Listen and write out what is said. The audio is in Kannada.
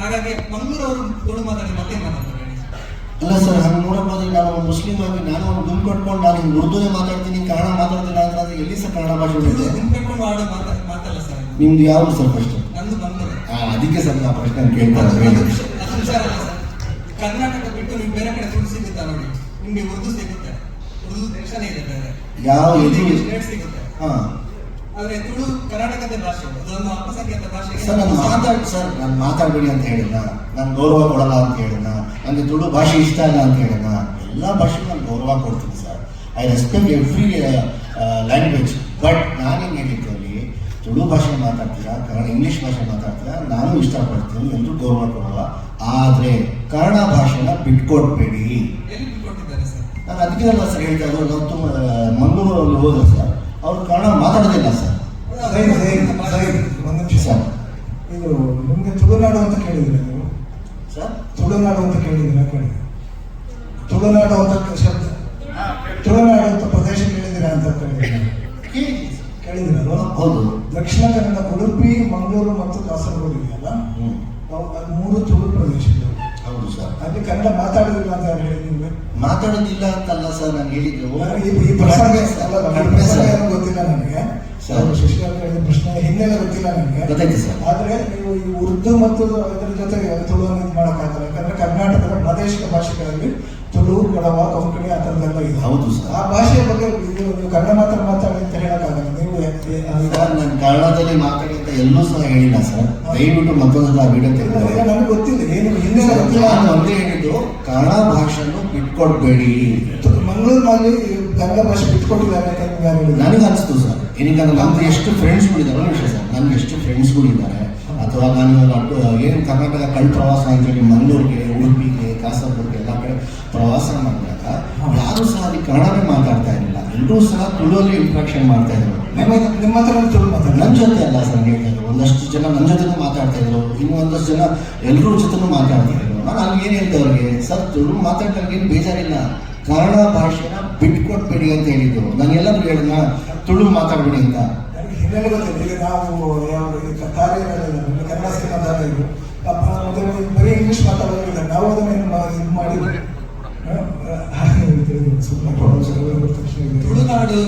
ಹಾಗಾಗಿ ಮಂಗಳೂರವರು ತುಳು ಮಾತಾಡಿ ಮತ್ತೆ ಮಾತಾಡ್ತಾರೆ. ಅಲ್ಲ ಸರ್ ನಾನು ನೋಡಬಹುದು ನಾನು ಒಂದು ಮುಸ್ಲಿಂ ಆಗಿ ನಾನು ಒಂದು ಗುಂಪು ಕಟ್ಕೊಂಡು ನಾನು ಉರ್ದುನೇ ಮಾತಾಡ್ತೀನಿ ಕನ್ನಡ ಮಾತಾಡ್ತೀನಿ ಅಂದ್ರೆ ಅದು ಎಲ್ಲಿ ಸರ್ ಕನ್ನಡ ಭಾಷೆ ಗುಂಪು ಕಟ್ಕೊಂಡು ಆಡೋ ಮಾತಾ ಮಾತಲ್ಲ ಸರ್. ನಿಮ್ದು ಯಾವುದು ಸರ್ ಫಸ್ಟ್ ನಂದು ಮಂಗಳೂರು. ಅದಕ್ಕೆ ಸರ್ ನಾ ಪ್ರಶ್ನೆ ಕೇಳ್ತಾ ಅದು ಇರೋದು. ಅದು ವಿಷಯ ಅದು ವಿಚಾರ ಅಲ್ಲ ಸರ್. ಕರ್ನಾಟಕ ಬಿಟ್ಟು ನೀವು ಬೇರೆ ಕಡೆ ತುಳು ಸಿಗುತ್ತಾ ನೋಡಿ. ನಿಮ್ಗೆ ಉರ್ದು ಸಿಗುತ್ತೆ. ಉರ್ದು ದೇಶನೇ ಇದೆ ಬೇರೆ. ಯಾವ ಎಜುಕೇಶನ್ ಸಿಗುತ್ತೆ. ಹಾ. ಆದ್ರೆ ತುಳು ಕರ್ನಾಟಕದ ಭಾಷೆ ಅದೊಂದು ಅಲ್ಪಸಂಖ್ಯಾತ ಭಾಷೆ ಸರ್ ನಾನು ಮಾತಾಡ್ ಸರ್ ನಾನು ಮಾತಾಡ್ಬೇಡಿ ಅಂತ ಹೇಳಿಲ್ಲ. ನಾನು ಗೌರವ ಕೊಡಲ್ಲ ಅಂತ ಹೇಳಿಲ್ಲ. ನನಗೆ ತುಳು ಭಾಷೆ ಇಷ್ಟ ಇಲ್ಲ ಅಂತ ಹೇಳಿಲ್ಲ. ಎಲ್ಲ ಭಾಷೆಗೂ ನಾನು ಗೌರವ ಕೊಡ್ತೀನಿ sir. I respect every language but ನಾನೇನು ಹೇಳಿದ್ದು ಅಲ್ಲಿ ತುಳು ಭಾಷೆ ಮಾತಾಡ್ತೀರಾ ಕನ್ನಡ ಇಂಗ್ಲೀಷ್ ಭಾಷೆ ಮಾತಾಡ್ತೀರಾ ನಾನು ಇಷ್ಟಪಡ್ತೀನಿ ಎಲ್ಲರೂ ಗೌರವ ಕೊಡುವ ಆದರೆ ಕನ್ನಡ ಭಾಷೆನ ಬಿಟ್ಕೊಡ್ಬೇಡಿ. ನಾನು ಬಿಟ್ಕೊಟ್ಟಿದ್ದಾರೆ ಸರ್? ನಾನು ಹೇಳ್ತಾ ಇದ್ದು ನಾವು ತುಂಬ ಮಂಗಳೂರಲ್ಲಿ ಹೋದ್ರೆ ಸರ್ ಅವ್ರು ಕನ್ನಡ ಮಾತಾಡೋದಿಲ್ಲ ಸರ್. ಒಂದು ನಿಮಿಷ. ಇದು ನಿಮಗೆ ತುಳುನಾಡು ಅಂತ ಕೇಳಿದ್ರೆ ನೀವು? ಸರ್? ತುಳುನಾಡು ಅಂತ ಕೇಳಿದ್ರೆ ಕೇಳಿ ತುಳುನಾಡು ಅಂತ ಶಬ್ದ ತುಳುನಾಡು ಅಂತ ಪ್ರದೇಶ ಕೇಳಿದಿರ ಅಂತ ಕೇಳಿದಿರ. ಹೌದು. ದಕ್ಷಿಣ ಕನ್ನಡ ಉಡುಪಿ ಮಂಗಳೂರು ಮತ್ತು ಕಾಸರಗೋಡು ಇದೆಯಲ್ಲ. ಮೂರು ತುಳು ಪ್ರದೇಶಗಳು. ಹೌದು ಸರ್. ಅಲ್ಲಿ ಕನ್ನಡ ಮಾತಾಡೋದಿಲ್ಲ ಅಂತಲ್ಲ ಸರ್ ನಾನು ಹೇಳಿದ್ರು ಗೊತ್ತಿಲ್ಲ ನನಗೆ. ಶಶಿಕಾಂತ್ ಪ್ರಶ್ನೆ ಹಿನ್ನೆಲೆ ಗೊತ್ತಿಲ್ಲ ನನಗೆ. ಆದ್ರೆ ನೀವು ಈ ಉರ್ದು ಮತ್ತು ಅದರ ಜೊತೆಗೆ ತುಳು ಇದು ಮಾಡೋಕ್ಕಾಗಲ್ಲ. ಯಾಕಂದ್ರೆ ಕರ್ನಾಟಕದ ಪ್ರಾದೇಶಿಕ ಭಾಷೆಗಳಲ್ಲಿ ತುಳು ಕೊಡವ ಕೊಂಕಣಿ ಆ ಥರದ್ದೆಲ್ಲ ಇದೆ. ಹೌದು ಸರ್. ಆ ಭಾಷೆಯ ಬಗ್ಗೆ ನೀವು ಕನ್ನಡ ಮಾತ್ರ ಮಾತಾಡಿ ಅಂತ ಹೇಳಕ್ಕಾಗಲ್ಲ. ನೀವು ನಾನು ಕನ್ನಡದಲ್ಲಿ ಮಾತಾಡಿ ಎಲ್ಲೂ ಸಹ ಹೇಳಿಲ್ಲ ಸರ್. ದಯವಿಟ್ಟು ಮತ್ತೊಂದು ಸಲ ವಿಡಿಯೋ ತೆಗೆದಿದ್ದಾರೆ ನನಗೆ ಗೊತ್ತಿಲ್ಲ ಏನು ಹಿಂದೆ ಗೊತ್ತಿಲ್ಲ. ಅಂತ ಒಂದೇ ಹೇಳಿದ್ದು ಕನ್ನಡ ಭಾಷೆಯನ್ನು ಬಿಟ್ಕೊಡ್ಬೇಡಿ ಮಂಗಳೂರಿನಲ್ಲಿ ಕನ್ನಡ ಭಾಷೆ ಬಿಟ್ಕೊಟ್ಟಿದ್ದಾರೆ? ನನಗೆ ಅನಿಸ್ತು ಸರ್. ಏನಕ್ಕೆ ನಮ್ದು ಎಷ್ಟು ಫ್ರೆಂಡ್ಸ್ಗಳಿದ್ದಾರೆ ವಿಷಯ ಸರ್. ನನಗೆ ಎಷ್ಟು ಫ್ರೆಂಡ್ಸ್ಗಳಿದ್ದಾರೆ ಅಥವಾ ನಾನು ಏನು ಕರ್ನಾಟಕ ಕಳ್ ಪ್ರವಾಸ ಅಂತೇಳಿ ಮಂಗಳೂರಿಗೆ ಉಡುಪಿಗೆ ಕಾಸರಗೋಡಿಗೆ ಎಲ್ಲ ಕಡೆ ಪ್ರವಾಸ ಮಾಡಿದಾಗ ಯಾರು ಸಹ ಅಲ್ಲಿ ಕನ್ನಡನೇ ಮಾತಾಡ್ತಾ ಇರಲಿಲ್ಲ. ಎಲ್ಲರೂ ಸಹ ತುಳುವಲ್ಲಿ ಇಂಟ್ರಾಕ್ಷನ್ ಮಾಡ್ತಾ ಇದ್ರು. ನಿಮ್ಮ ಹತ್ರ ತುಳು ಜೊತೆ ಅಲ್ಲ ಸರ್ ಒಂದಷ್ಟು ಜನ ನನ್ನ ಜೊತೆನೂ ಮಾತಾಡ್ತಾ ಇದ್ರು ಇನ್ನು ಒಂದಷ್ಟು ಜನ ಎಲ್ಲರೂ ಜೊತೆನೂ ಮಾತಾಡ್ತಾ ಇದ್ರು. ನಾನು ಅಲ್ಲಿ ಏನು ಹೇಳ್ತಾ ಅವ್ರಿಗೆ ಸರ್ ತುಳು ಮಾತಾಡ್ಲಿಕ್ಕೆ ಏನು ಬೇಜಾರಿಲ್ಲ. ಕನ್ನಡ ಭಾಷೆನ ಬಿಟ್ಕೊಟ್ಬೇಡಿ ಅಂತ ಹೇಳಿದ್ರು. ನಾನು ಎಲ್ಲರೂ ಹೇಳಿದ್ನ ತುಳು ಮಾತಾಡ್ಬೇಡಿ ಅಂತ. ಹಿನ್ನೆಲೆ ನಾವು ತಾರೇ ಕನ್ನಡ ಸಿನಿಮಾ ತಾರೇರು ಬರೀ ಇಂಗ್ಲೀಷ್ ಮಾತಾಡೋದಿಲ್ಲ ನಾವು ಅದನ್ನು ಇದು ಮಾಡಿ ತುಳುನಾಡು